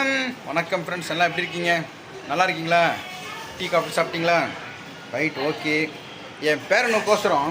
வணக்கம். வணக்கம் ஃப்ரெண்ட்ஸ் எல்லாம் எப்படி இருக்கீங்க? நல்லா இருக்கீங்களா? டீ காஃபி சாப்பிட்டீங்களா? ரைட் ஓகே என் பேரனுக்கோசரம்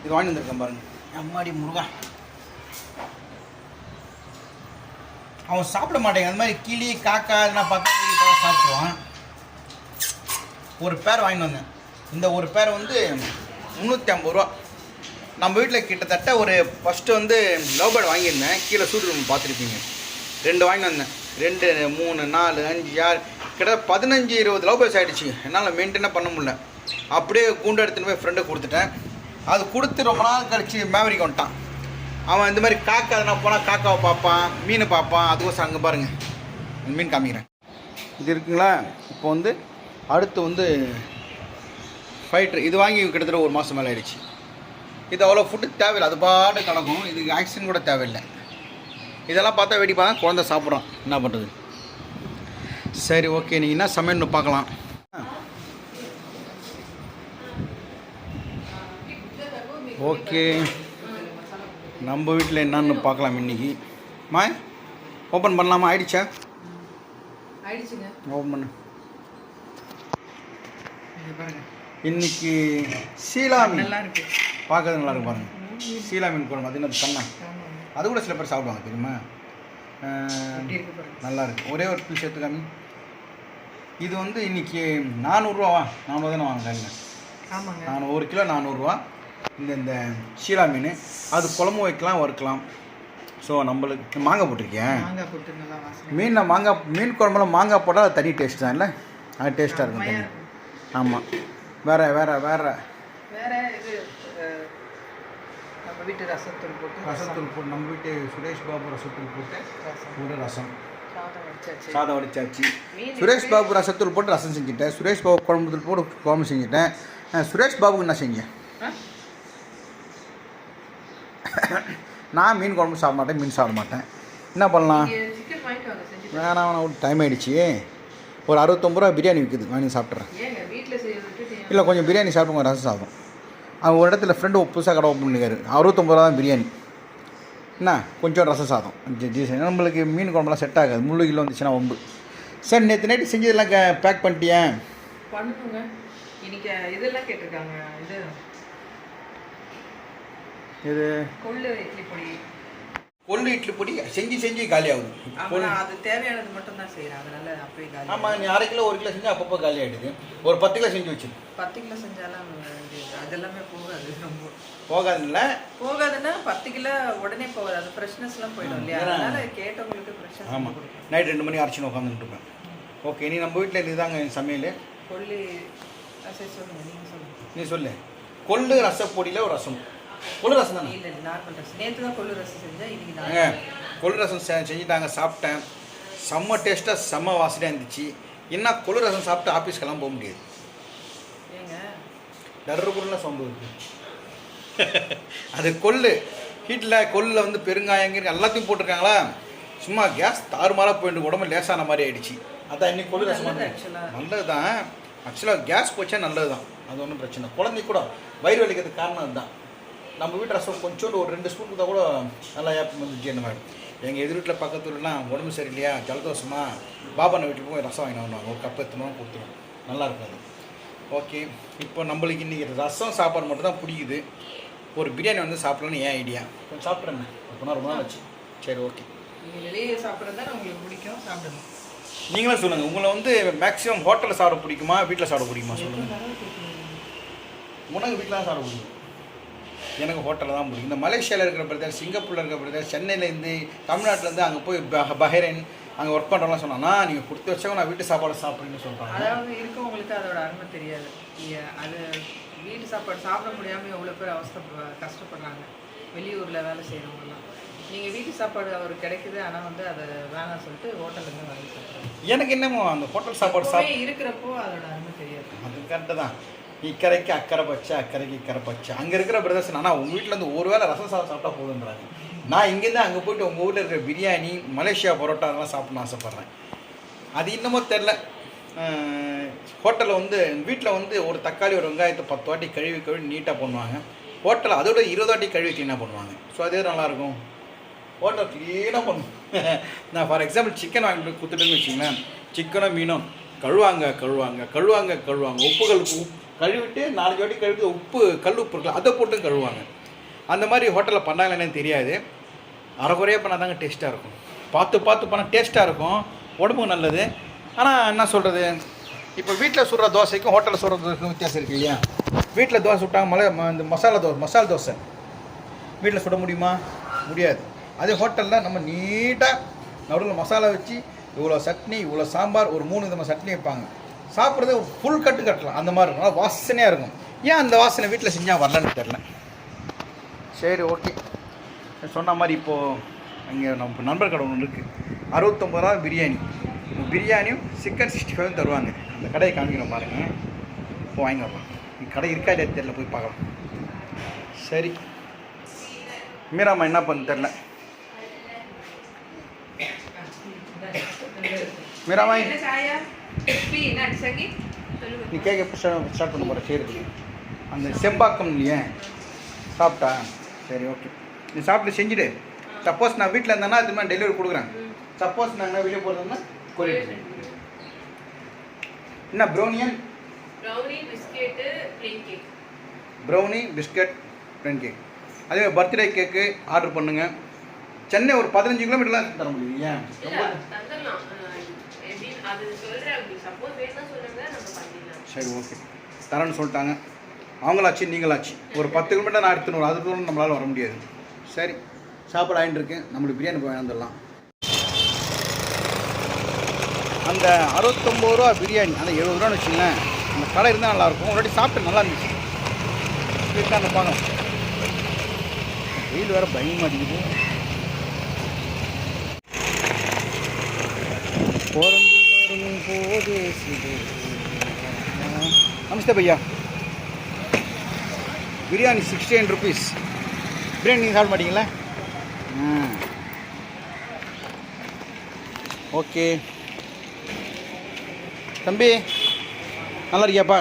இது வாங்கி வந்திருக்கேன் பாருங்க. அம்மாடி முருகா. அவன் சாப்பிட மாட்டேங்க. அந்த மாதிரி கிளி காக்கா இதெல்லாம் பார்த்தா இதெல்லாம் சாப்பிடுவான் ஒரு பேர் வாங்கிட்டு வந்தேன். இந்த ஒரு பேர் வந்து முந்நூற்றி ஐம்பது ரூபா. நம்ம வீட்டில் கிட்டத்தட்ட ஒரு ஃபஸ்ட்டு வந்து லவ் பேர்ட் வாங்கியிருந்தேன். கீழே சூட் ரூம் பார்த்துருப்பீங்க. ரெண்டு வாங்கி வந்தேன். ரெண்டு மூணு நாலு அஞ்சு ஆறு கிட்டத்தட்ட பதினஞ்சு இருபது லவ் பேஸ் ஆகிடுச்சு என்னால் மெயின்டைனாக பண்ண முடியல. அப்படியே கூண்டு எடுத்துன்னு போய் ஃப்ரெண்டை கொடுத்துட்டேன். அது கொடுத்து ரொம்ப நாள் கழிச்சு மேவரிக்கு வந்துட்டான். அவன் இந்த மாதிரி காக்கா எதனா போனால் காக்காவை பார்ப்பான் மீனை பார்ப்பான். அதுக்கோசம் அங்கே பாருங்கள் மீன் காமிக்கிறேன். இது இருக்குங்களா? இப்போ வந்து அடுத்து வந்து ஃபைட்ரு இது வாங்கி கிட்டத்தட்ட ஒரு மாதம் மேலே ஆயிடுச்சு. இது அவ்வளோ ஃபுட்டு தேவையில்லை. அது பாட்டு கிடக்கும் இதுக்கு ஆக்சிடென்ட் கூட தேவையில்லை. இதெல்லாம் பார்த்தா வெடி பார்த்தா குழந்தை சாப்பிட்றோம் என்ன பண்ணுறது சரி ஓகே நீங்கள் என்ன சமையல்னு பார்க்கலாம். ஓகே நம்ம வீட்டில் என்னன்னு பார்க்கலாம் இன்னைக்கு. மா ஓப்பன் பண்ணலாமா? ஆயிடுச்சா? ஓப்பன் பண்ணு. இன்னைக்கு சீலா மீன். இருக்கு. பார்க்கறது நல்லா இருக்கும் பாருங்க. சீலா மீன் குழம்பு அது என்ன கண்ணா. அது கூட சில பேர் சாப்பிடுவாங்க தெரியுமா? நல்லா இருக்கு. ஒரே ஒரு பீஸ் எடுத்துக்காமி. இது வந்து இன்னைக்கு நானூறுரூவா நானூறு தானே வாங்க கல்ல ஆமாங்க. நான் ஒரு கிலோ நானூறுரூவா. இந்த இந்த ஷீலா மீன். அது குழம்பு வைக்கலாம் வறுக்கலாம். ஸோ நம்மளுக்கு மாங்காய் போட்டிருக்கேன் மீனில் மாங்காய் மீன் குழம்புல மாங்காய் போட்டால் அது தனி டேஸ்ட் தான் இல்லை? அது டேஸ்ட்டாக இருக்கும். ஆமாம் வேற வேற வேற. வேற இது அஹ், நம்ம வீட்டு ரசத்தூள் போட்டு ரசத்தூள் போட்டு நம்ம வீட்டு சுரேஷ் பாபு ரசத்தூள் போட்டு ரசம். ஒரு ரசம். சாதம் வடிச்சாச்சு. சுரேஷ் பாபு ரசத்தூள் போட்டு ரசம் செஞ்சுட்டேன் சுரேஷ் பாபு குழம்பு தூள் போட்டு குழம்பு செஞ்சுட்டேன் சுரேஷ் பாபுக்கு என்ன ஆ? நான் மீன் குழம்பு சாப்பிட மாட்டேன் மீன் சாப்பிட மாட்டேன். என்ன பண்ணலாம்? வேணாம் வேணாம் ஒரு டைம் ஆயிடுச்சு. ஒரு அறுபத்தொம்பது ரூபா பிரியாணி விற்குது வாங்கி சாப்பிட்றேன்? இல்லை கொஞ்சம் பிரியாணி சாப்பிடுங்க ரசம் சாதம் அவன் ஒரு இடத்துல ஃப்ரெண்டு புதுசாக கடை ஓப்பன் பண்ணிக்காரு அறுபத்தொம்பது ரூபா தான் பிரியாணி. என்ன? கொஞ்சம் ரசம் சாதம். ஜி- ஜி நம்மளுக்கு மீன் குழம்புலாம் செட் ஆகாது. முள்ளு கிலோ வந்துச்சுன்னா ஒம்பு சரி நேற்று நைட்டு செஞ்சதெல்லாம் பேக் பண்ணிட்டியேன் பண்ணுங்க. இன்னைக்கு இதெல்லாம் கேட்டிருக்காங்க. இது இது கொள்ளு இட்லி பொடி. கொள்ளு இட்லி பொடி செஞ்சு செஞ்சு காலி ஆகுது அது தேவையானது மட்டும் தான் செய்யறேன் அதனால அப்படியே காலி ஆமாம் நீ அரை கிலோ ஒரு கிலோ செஞ்சு அப்பப்போ காலி ஆகிடுது ஒரு பத்து கிலோ செஞ்சு வச்சு பத்து கிலோ செஞ்சாலும் அதெல்லாமே போகாது ரொம்ப. போகாதுல்ல? போகாதுன்னா பத்து கிலோ உடனே போகாது. அது ஃப்ரெஷ்னஸ்லாம் போயிடும் இல்லையா? அதனால கேட்டவங்களுக்கு ஃப்ரெஷ்னஸ் ஆமாம் நைட் ரெண்டு மணி அரைச்சின்னு உட்காந்துட்டு இருப்பேன். ஓகே நீ நம்ம வீட்டில் இதுதாங்க என் சமையல். கொல்லி சரி சொல்லுங்க. நீங்க சொல்லுங்க. நீ சொல்லு. கொள்ளு ரசப்பொடியில் ஒரு ரசம். கொள்ளு ரசம் தானே? இல்ல இல்ல நார்மல் ரசம். நேத்து தான் கொள்ளு ரசம் செஞ்சேன் இன்னைக்கு கொள்ளு ரசம் செஞ்சுட்டாங்க சாப்பிட்டேன். செம்ம டேஸ்ட்டாக செம்ம வாசனையாக இருந்துச்சு. என்ன கொள்ளு ரசம் சாப்பிட்டு ஆஃபீஸ்க்கெல்லாம் போக முடியாது. ஏங்க? தர்றக்குள்ள சவுண்டு இருக்கு. அது கொள்ளு. ஹீட்டில் கொல்லில் வந்து பெருங்காயங்க எல்லாத்தையும் போட்டிருக்காங்களா? சும்மா கேஸ் தாறுமாறாக போயிட்டு உடம்பு லேசான மாதிரி ஆயிடுச்சு. அதான் இன்னைக்கு கொள்ளு ரசம் நல்லது தான் ஆக்சுவலாக கேஸ் போச்சா நல்லது தான் அது ஒன்றும் பிரச்சனை. குழந்தைக்கு கூட வயிறு வலிக்கிறதுக்கு காரணம் அதுதான். நம்ம வீட்டு ரசம் கொஞ்சோண்டு ஒரு ரெண்டு ஸ்பூன் கொடுத்தா கூட நல்லா ஏப்பம் என்ன மாதிரி எங்கள் எதிர் வீட்டில் பக்கத்து வீட்டுலாம் உடம்பு சரியில்லையா ஜலதோஷமா? பாபான வீட்டுக்கு போய் ரசம் வாங்கினா வருவாங்க ஒரு கப் எத்தணும் கொடுத்துருவோம் நல்லா இருக்கும் அது ஓகே இப்போ நம்மளுக்கு இன்றைக்கி ரசம் சாப்பாடு மட்டும் தான் பிடிக்குது ஒரு பிரியாணி வந்து சாப்பிடலான்னு ஏன் ஐடியா கொஞ்சம் சாப்பிட்றேன் அப்படின்னா ரொம்ப நாள் ஆச்சு. சரி ஓகே வெளியே சாப்பிட்றதா உங்களுக்கு பிடிக்கும் சாப்பிடுங்க. நீங்களும் சொல்லுங்கள் உங்களை வந்து மேக்ஸிமம் ஹோட்டலில் சாப்பிட பிடிக்குமா? வீட்டில் சாப்பிட பிடிக்குமா? சொல்லுங்கள் உனக்கு வீட்டில் சாப்பிட பிடிக்கும். எனக்கு ஹோட்டலில் தான் பிடிக்கும். இந்த மலேசியாவில் இருக்கிற பிரதர் சிங்கப்பூரில் இருக்கிற பிரதர் சென்னையிலேருந்து தமிழ்நாட்டிலேருந்து அங்கே போய் பஹ- பஹ்ரைன் அங்கே ஒர்க் பண்ணுறவங்களாம் சொன்னாங்கன்னா நீங்கள் கொடுத்து வச்சவங்க நான் வீட்டு சாப்பாடு சாப்பிட்றீங்கன்னு சொல்கிறாங்க அதாவது இருக்கவங்களுக்கு அதோட அருமை தெரியாது. அது வீட்டு சாப்பாடு சாப்பிட முடியாம எவ்வளோ பேர் அவஸ்தை கஷ்டப்படுறாங்க. வெளியூர்ல வேலை செய்கிறவங்கலாம் நீங்க வீட்டு சாப்பாடு அவருக்கு கிடைக்குது ஆனா வந்து அதை வேணாம் சொல்லிட்டு ஹோட்டல்ல இருந்து வாங்கி சாப்பிட்றாங்க. எனக்கு என்னமோ அந்த ஹோட்டல் சாப்பாடு சாப்பிட்டு இருக்கிறப்போ அதோட அருமை தெரியாது. அது கரெக்டு தான். இக்கரைக்கு அக்கறை பச்சை அக்கறைக்கு இக்கரை பச்சை. அங்கே இருக்கிற பிரதர்ஸ் ஆனால் உங்கள் வீட்டில் இருந்து ஒரு வேளை ரசம் சாதம் சாப்பிட்டா போதுன்றாங்க நான் இங்கேருந்து அங்கே போயிட்டு உங்கள் ஊரில் இருக்கிற பிரியாணி மலேசியா பரோட்டா அதெல்லாம் சாப்பிட்ணும்னு ஆசைப்பட்றேன். அது இன்னமும் தெரில ஹோட்டலில் வந்து வீட்டில் வந்து ஒரு தக்காளி ஒரு வெங்காயத்தை பத்து வாட்டி கழுவி கழுவி நீட்டாக பண்ணுவாங்க. ஹோட்டலில் அதோட இருபது வாட்டி கழுவி க்ளீனாக பண்ணுவாங்க. ஸோ அதே நல்லாயிருக்கும். ஹோட்டல் க்ளீனாக பண்ணுவோம் நான் ஃபார் எக்ஸாம்பிள் சிக்கன் வாங்கிட்டு கொடுத்துட்டேன்னு வச்சிங்களேன். சிக்கனும் மீனும் கழுவாங்க கழுவாங்க கழுவாங்க கழுவாங்க. உப்புகள் உப்பு கழுவிட்டு நாலஞ்சு வாட்டி கழுவிட்டு உப்பு கல் உப்பு இருக்குல்ல அதை போட்டு கழுவாங்க அந்த மாதிரி ஹோட்டலில் பண்ணாங்களா என்னன்னு தெரியாது. அரைக்குறையாக பண்ணால் தாங்க டேஸ்ட்டாக இருக்கும். பார்த்து பார்த்து பண்ணால் டேஸ்ட்டாக இருக்கும். உடம்புக்கு நல்லது. ஆனால் என்ன சொல்கிறது இப்போ வீட்டில் சுடுற தோசைக்கும் ஹோட்டலில் சுடுற தோசைக்கும் வித்தியாசம் இருக்கு இல்லையா? வீட்டில் தோசை சுட்டாங்க மலை இந்த மசாலா தோசை மசால் தோசை. வீட்டில் சுட முடியுமா? முடியாது. அதே ஹோட்டலில் நம்ம நீட்டாக நடுவில் மசாலா வச்சு இவ்வளோ சட்னி இவ்வளோ சாம்பார் ஒரு மூணு விதமாக சட்னி வைப்பாங்க. சாப்பிட்றது ஃபுல் கட்டு கட்டலாம். அந்த மாதிரி இருக்கும். நல்லா வாசனையாக இருக்கும். ஏன் அந்த வாசனை வீட்டில் செஞ்சால் வரலன்னு தெரில சரி ஓகே சொன்ன மாதிரி இப்போது அங்கே நம்ம நண்பர் கடை ஒன்று இருக்குது அறுபத்தொம்பது ரூபா பிரியாணி. பிரியாணியும் சிக்கன் சிக்ஸ்டி ஃபைவும் தருவாங்க. அந்த கடையை காமிக்கிறோம் பாருங்கள் இப்போ வாங்கி வரலாம் கடை இருக்கா இல்லையா தெரியல. போய் பார்க்கலாம். சரி. மீராமா என்ன பண்ணு தெரில மீராமா நீ எப்போ ஸ்டார்ட் பண்ண போகிற செய்கிறதுக்கு அந்த செம்பாக்கம் இல்லையே. சாப்பிட்டா? சரி ஓகே. நீ சாப்பிட்டு செஞ்சுடு. சப்போஸ் நான் வீட்டில் இருந்தேன்னா அது மாதிரி டெலிவரி கொடுக்குறேன். சப்போஸ் நான் எங்கனா வெளியே போகிறதுனா கொரியர் என்ன Brownian brownie biscuit plain cake brownie biscuit plain cake அதே பர்த்டே கேக்கு ஆர்டர் பண்ணுங்க. சென்னை ஒரு பதினஞ்சு கிலோமீட்டர்லாம் தர முடியும் ஏன் இல்ல, தந்துடலாம். அஹ், எப்படின்னு அது அப்படி. வேணும்னா சொல்லுங்க, நம்ம பண்ணிடலாம். சரி ஓகே தரேன்னு சொல்லிட்டாங்க. அவங்களாச்சு நீங்களாச்சு. ஒரு பத்து கிலோமீட்டர் நான் எடுத்துன்னு அது தூரம் நம்மளால் வர முடியாது. சரி சாப்பாடு ஆகிட்டு இருக்கு நம்மளுக்கு பிரியாணி போய் வந்துடலாம். அந்த அறுபத்தொம்பது ரூபா பிரியாணி அந்த எழுபது ரூபான்னு வச்சுங்களேன் அந்த கடை இருந்தால் நல்லாயிருக்கும். ஒரு சாப்பிட்டு நல்லா இருந்துச்சு. இருக்கா அந்த பார்க்கலாம் வெயில் வேறு பயமாக அடிக்குது. பிறந்து நமஸ்தே பையா biryani sixty nine rupees biryani நீங்கள் சாப்பிட மாட்டீங்களா? ஓகே தம்பி நல்லா இருக்கியாப்பா?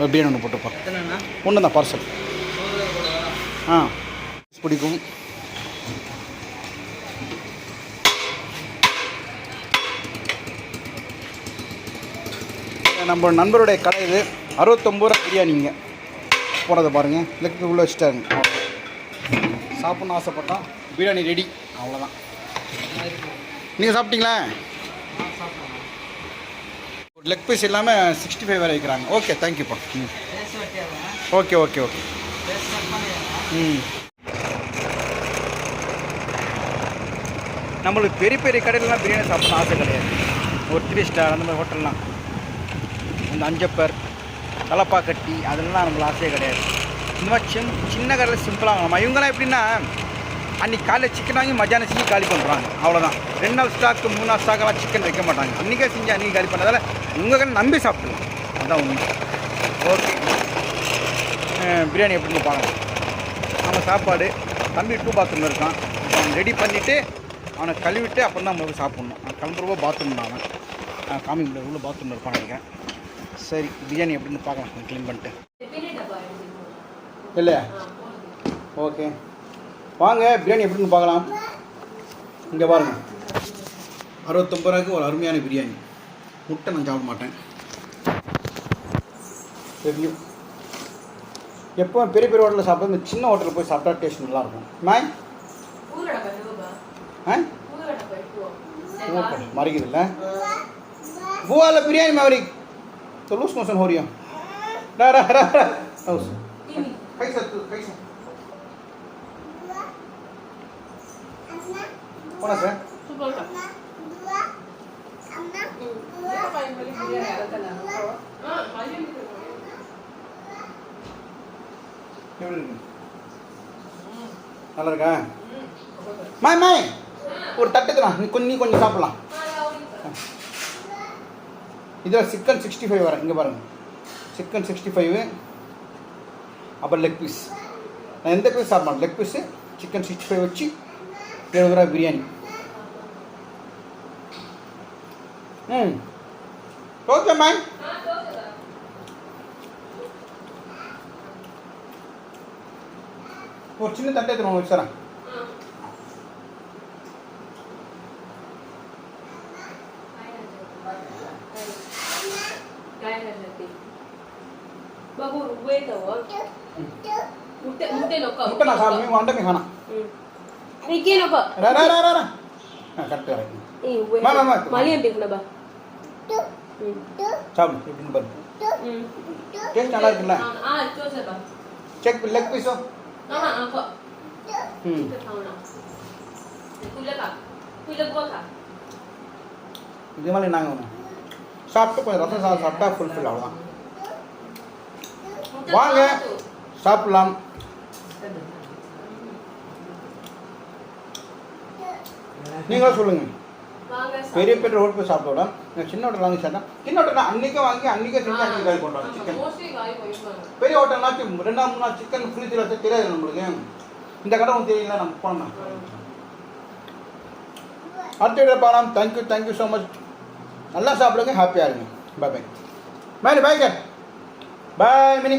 ஒரு பிரியாணி ஒன்று போட்டுப்பா. ஒன்று தான் பார்சல் ஆ. பிடிக்கும். நம்ம நண்பருடைய கடை இது. அறுபத்தொம்பது ரூபா பிரியாணிங்க போனதை பாருங்கள் லெக்கு உள்ளே வச்சுட்டாருங்க. சாப்பிட்ணும் ஆசைப்பட்டா பிரியாணி ரெடி அவ்வளோதான் நீங்கள் சாப்பிட்டீங்களா? லெக் பீஸ் இல்லாமல் சிக்ஸ்டி ஃபைவ் வேறு வைக்கிறாங்க ஓகே தேங்க்யூப்பா ம். ஓகே ஓகே ஓகே ம். நம்மளுக்கு பெரிய பெரிய கடையிலலாம் பிரியாணி சாப்பிட்ணும் ஆசை கிடையாது. ஒரு த்ரீ ஸ்டார் அந்த மாதிரி ஹோட்டல்லாம் இந்த அஞ்சப்பர் தலப்பாக்கட்டி அதெல்லாம் நம்மளுக்கு ஆசையே கிடையாது. இந்த மாதிரி சின் சின்ன கடையில் சிம்பிளாக வாங்கலாமா? இவங்கெல்லாம் எப்படின்னா அன்றைக்கி காலையில் சிக்கன் வாங்கி மத்தியானம் செஞ்சு காலி பண்ணுறாங்க அவ்வளோதான் ரெண்டு நாள் ஸ்டாக்கு மூணு நாள் ஸ்டாக்கெல்லாம் சிக்கன் வைக்க மாட்டாங்க. அன்றைக்கே செஞ்சு அன்றைக்கி காலி பண்ணதால் உங்கள் கடை நம்பி சாப்பிடலாம். அதான் உண்மை. ஓகே. பிரியாணி எப்படின்னு பார்க்கலாம். நம்ம சாப்பாடு தம்பி டூ பாத்ரூம் இருக்கான். அவன் ரெடி பண்ணிவிட்டு அவனை கழுவிட்டு அப்புறம் தான் நம்ம சாப்பிட்ணும். அவன் கிளம்புறப்போ பாத்ரூம் நான் அவன். காமி உள்ள பாத்ரூம் இருப்பான் நினைக்கிறேன். சரி பிரியாணி எப்படின்னு பார்க்கலாம். க்ளீன் பண்ணிட்டு. இல்லையா ஓகே. வாங்க பிரியாணி எப்படின்னு பார்க்கலாம். இங்கே பாருங்கள் அறுபத்தொம்பது ரூபாய்க்கு ஒரு அருமையான பிரியாணி. முட்டை நான் சாப்பிட மாட்டேன். ரிவ்யூ எப்போ பெரிய பெரிய ஹோட்டலில் சாப்பிட சின்ன ஹோட்டலில் போய் சாப்பிட்டா டேஸ்ட் நல்லாயிருக்கும். மேம் மறைக்குதுல்ல பூவாவில் பிரியாணி மேவரிக் तो लूज मोशन हो रही है रा रा रा रा उस कैसा तू कैसा कौन है சூப்பர்க்கா. ஆ, மதியம் இருக்கு. எப்படி இருக்கு நல்லா இருக்கா மாய் மாய் ஒரு தட்டுக்குறா நீ கொஞ்சம் நீ கொஞ்சம் சாப்பிடலாம் இதில் சிக்கன் சிக்ஸ்டி ஃபைவ் வரேன் இங்கே பாருங்கள் சிக்கன் சிக்ஸ்டி ஃபைவு அப்புறம் லெக் பீஸ் நான் எந்த பீஸ் சாப்பிட மாட்டேன் leg piece chicken sixty five வச்சு எழுபது ரூபா பிரியாணி. ம். ஓகே மேம் ஒரு சின்ன தட்டை எடுத்துருவோம் வச்சுறேன். बाबू वेट हवं मुठे मुठे नको முட்டை நான் சாப்பிடுவேன் உன் அண்டமே காணாம் निघे नको ரா ரா ரா ரா ரா கரெக்டாக இருக்கு ए वेट மா, மா, மா. माली आंटी कुणा बा சாப்பிடு எப்படின்னு பாரு டேஸ்ட் நல்லா இருக்குல்ல आ चोसे बा செக் லெக் பீஸோ ना ना नको ம் खाऊ ना कुठलं का कुठलं गो का இது மாதிரி நாங்கள் சாப்பிட்டு கொஞ்சம் ரசம் சாதம் சாப்பிட்டா ஃபுல்ஃபில் அவ்வளோதான் வாங்க சாப்பிடலாம். நீங்களும் சொல்லுங்கள் பெரிய பெரிய ரோட் போய் சாப்பிட விட நான் சின்ன ஹோட்டல் வாங்கி சாப்பிட்டேன் சின்ன ஹோட்டல் அன்றைக்கே வாங்கி அன்றைக்கே செஞ்சு அன்றைக்கி காய் கொண்டு சிக்கன் பெரிய ஹோட்டல்னாச்சும் ரெண்டாம் மூணு நாள் சிக்கன் ஃப்ரிட்ஜில் வச்சு தெரியாது நம்மளுக்கு. இந்த கடை உங்களுக்கு தெரியல நம்ம போனோம் அடுத்த வீடியோ பார்க்கலாம். தேங்க்யூ தேங்க்யூ ஸோ மச் நல்லா சாப்பிடுங்க. ஹாப்பியாக இருங்க. பாய் பாய் மேலே பாய் சார் பாய் மினி